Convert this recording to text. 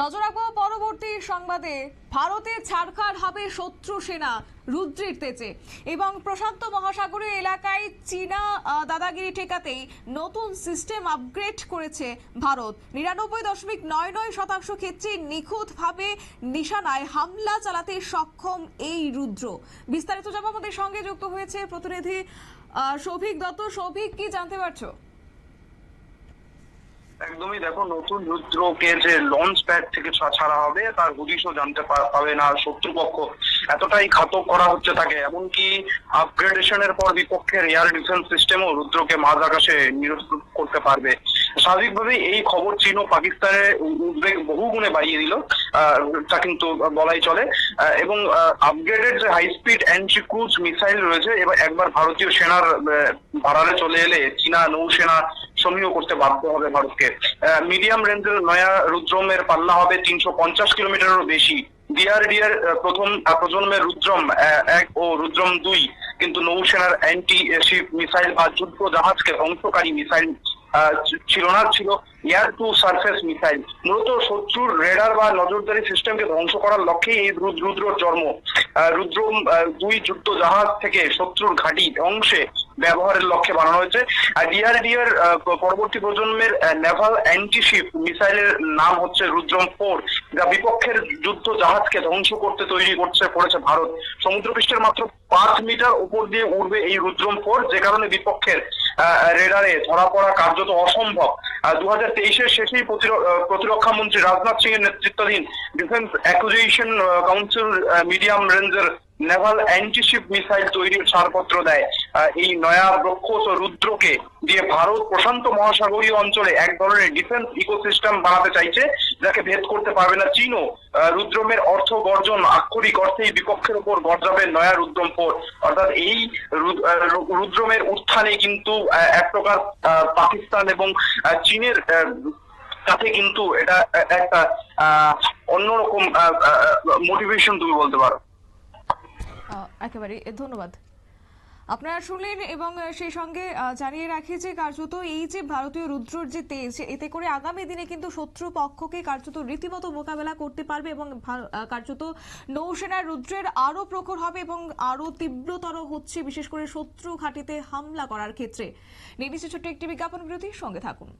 নজর রাখব পরবর্তী সংবাদে। ভারতে ছাড়খাড় হবে শত্রু সেনা, রুদ্রের তেজে। এবং প্রশান্ত মহাসাগরীয় এলাকায় চীনা দাদাগিরি ঠেকাতেই নতুন সিস্টেম আপগ্রেড করেছে ভারত। নিরানব্বই দশমিক নয় নয় শতাংশ ক্ষেত্রে নিখুঁতভাবে নিশানায় হামলা চালাতে সক্ষম এই রুদ্র। বিস্তারিত জবাব আমাদের সঙ্গে যুক্ত হয়েছে প্রতিনিধি সৌভিক দত্ত। সৌভিক কি জানতে পারছ? একদমই দেখো, নতুন রুদ্রকে যে লঞ্চ প্যাড থেকে ছাড়া হবে, তার হদিশও জানতে পাবে না শত্রুপক্ষ। এতটাই ঘাতক করা হচ্ছে তাকে। এমনকি আপগ্রেডেশনের পর বিপক্ষের এয়ার ডিফেন্স সিস্টেমও রুদ্রকে মাঝ আকাশে করতে পারবে। স্বাভাবিকভাবেই এই খবর চীন ও পাকিস্তানে উদ্বেগ বহু গুণে বাড়িয়ে দিল। তা কিন্তু বলাই চলে। এবং আপগ্রেডেড যে high speed anti cruise missile রয়েছে, এবার একবার ভারতীয় সেনার ভাড়ারে চলে এলে চীনা নৌসেনা সমীহ করতে বাধ্য হবে ভারতকে। মিডিয়াম রেঞ্জের নয়া রুদ্রমের পাল্লা হবে তিনশো পঞ্চাশ কিলোমিটারেরও বেশি। ডিআরডিআর প্রথম প্রজন্মের রুদ্রম এক ও রুদ্রম দুই, কিন্তু নৌসেনার অ্যান্টি শিপ মিসাইল বা যুদ্ধ জাহাজকে ধ্বংসকারী মিসাইল ছিল না, ছিল এয়ার টু সার্ফেস মিসাইল মূলত শত্রুর রেডার বা নজরদারি সিস্টেমকে ধ্বংস করার লক্ষ্যে এই রুদ- রুদ্রর জন্ম। রুদ্রম দুই যুদ্ধ জাহাজ থেকে শত্রুর ঘাঁটি ধ্বংসে ব্যবহারের লক্ষ্যে বানানো হয়েছে। আর ডিআরডিআর পরবর্তী প্রজন্মের নেভাল অ্যান্টিশিপ মিসাইলের নাম হচ্ছে রুদ্রম ফোর, যা বিপক্ষের যুদ্ধ জাহাজকে ধ্বংস করতে তৈরি করছে, করেছে ভারত। সমুদ্রপৃষ্ঠের মাত্র পাঁচ মিটার উপর দিয়ে উঠবে এই রুদ্রম ফোর, যে কারণে বিপক্ষের রেডারে ধরা পড়া কার্যত অসম্ভব। দু হাজার তেইশের শেষেই প্রতির- প্রতিরক্ষা মন্ত্রী রাজনাথ সিং এর নেতৃত্বাধীন ডিফেন্স অ্যাকুজিশন কাউন্সিল মিডিয়াম রেঞ্জের নেভাল অ্যান্টিশিপ মিসাইল তৈরির ছাড়পত্র দেয়। এই নয়া ব্রক্ষস ও রুদ্রকে দিয়ে ভারত প্রশান্ত মহাসাগরীয় অঞ্চলে এক ধরনের ডিফেন্স ইকোসিস্টেম বানাতে চাইছে, যাকে ভেদ করতে পারবে না চীনও। রুদ্রমের অর্থ গর্জন আক্ষরিক অর্থেই বিপক্ষের উপর গর্জাবে নয়া রুদ্রম ফোর। অর্থাৎ এই রুদ্রমের উত্থানে কিন্তু এক প্রকার পাকিস্তান এবং চীনের সাথে কিন্তু এটা একটা অন্যরকম মোটিভেশন তুমি বলতে পারো। একেবারে ধন্যবাদ। আপনারা শুনলেন এবং সেই সঙ্গে জানিয়ে রাখি যে কার্যত এই যে ভারতীয় রুদ্রর যে তেজ, এতে করে আগামী দিনে কিন্তু শত্রু পক্ষকে কার্যত রীতিমতো মোকাবেলা করতে পারবে এবং কার্যত নৌসেনার রুদ্রের আরও প্রখর হবে এবং আরও তীব্রতর হচ্ছে, বিশেষ করে শত্রু ঘাঁটিতে হামলা করার ক্ষেত্রে। নির্দিষ্ট ছোট্ট একটি বিজ্ঞাপন বিরতির সঙ্গে থাকুন।